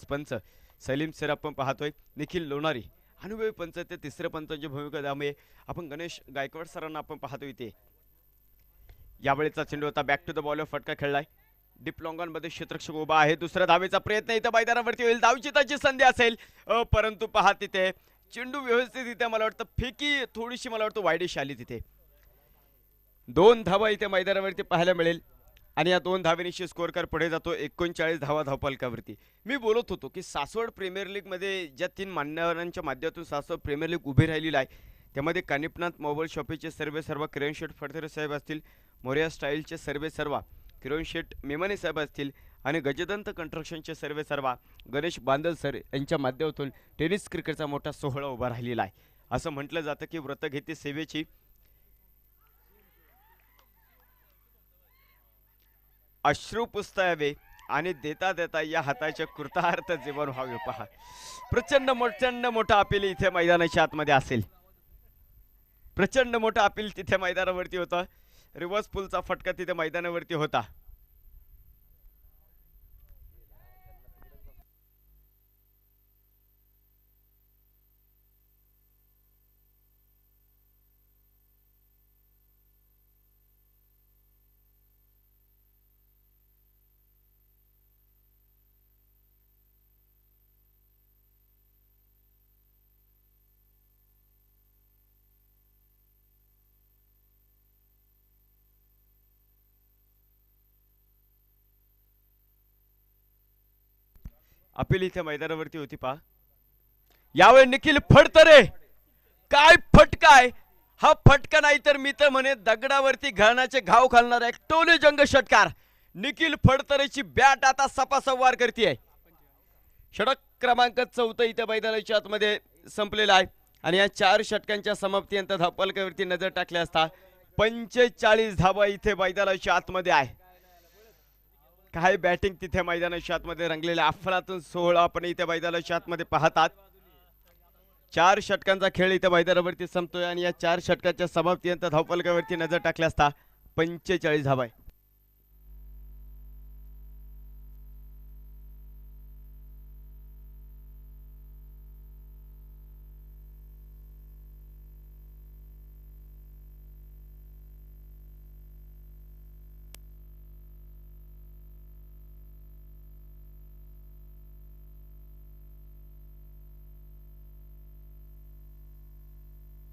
पंच. सलीम सर आपण पाहतोय. निखिल लोणारी अनुभवी पंच ते तिसरे पंचांची भूमिका त्यामुळे आपण गणेश गायकवाड सरांना आपण पाहतो इथे. यावेळेचा चेंडू होता बॅक टू द बॉल फटका खेळलाय. डीपमध्ये उभा आहे. दुसऱ्या धावेचा प्रयत्न इथं मैदानावरती होईल. धावची त्याची संधी असेल. परंतु पहा तिथे चेंडू व्यवस्थित इथे मला वाटतं फेकी थोडीशी मला वाटतं वाईडिश आली तिथे. दोन धावा इथे मैदानावरती पाहायला मिळेल. आणि या दोन धावेनिशी स्कोअरकार पुढे जातो. एकोणचाळीस धावा धावपालकावरती. मी बोलत होतो की सासवड प्रीमियर लीगमध्ये ज्या तीन मान्यवरांच्या माध्यमातून सासवड प्रीमियर लीग उभी राहिलेली आहे त्यामध्ये कानिपनाथ मोबाईल शॉपीचे सर्वे सर्व किरण शेठ फडतरे साहेब असतील मोर्या स्टाईलचे सर्वे सर्वा किरण शेठ मेमाने साहेब असतील आणि गजदंत कन्स्ट्रक्शनचे सर्वे सर्वा गणेश बांदल सर यांच्या माध्यमातून टेनिस क्रिकेटचा मोठा सोहळा उभा राहिलेला आहे. असं म्हटलं जातं की व्रत घेते सेवेची अश्रू पुसतावे आणि देता देता या हाताच्या कृतार्थ जीवन व्हावे. पहा. प्रचंड प्रचंड मोठा अपील इथे मैदानाच्या आतमध्ये असेल. प्रचंड मोठा अपील तिथे मैदानावरती होता. रिव्हर्स पुलचा फटका तिथे मैदानावरती होता. अपील इथे मैदानावरती होती पहा. यावेळी निखिल फडतरे काय फटकाय? हा फटका नाही तर मी तर म्हणे दगडावरती घालण्याचे घाव घालणारा एक टोले जंग षटकार. निखिल फडतरेची बॅट आता सपासवार करते षटक क्रमांक चौथं इथे मैदानाच्या आतमध्ये संपलेला आहे. आणि या चार षटकांच्या समाप्तीनंतर धावपालकावरती नजर टाकली असता पंचेचाळीस धावा इथे मैदानाच्या आतमध्ये आहे. काय बॅटिंग तिथे मैदानाच्या आतमध्ये रंगलेल्या अफलातून सोहळा आपण इथे मैदानाच्या आतमध्ये पाहतात. चार षटकांचा खेळ इथे मैदानावरती संपतोय आणि या चार षटकाच्या समाप्तीनंतर धावपलकावरती नजर टाकल्या असता पंचेचाळीस धावा आहे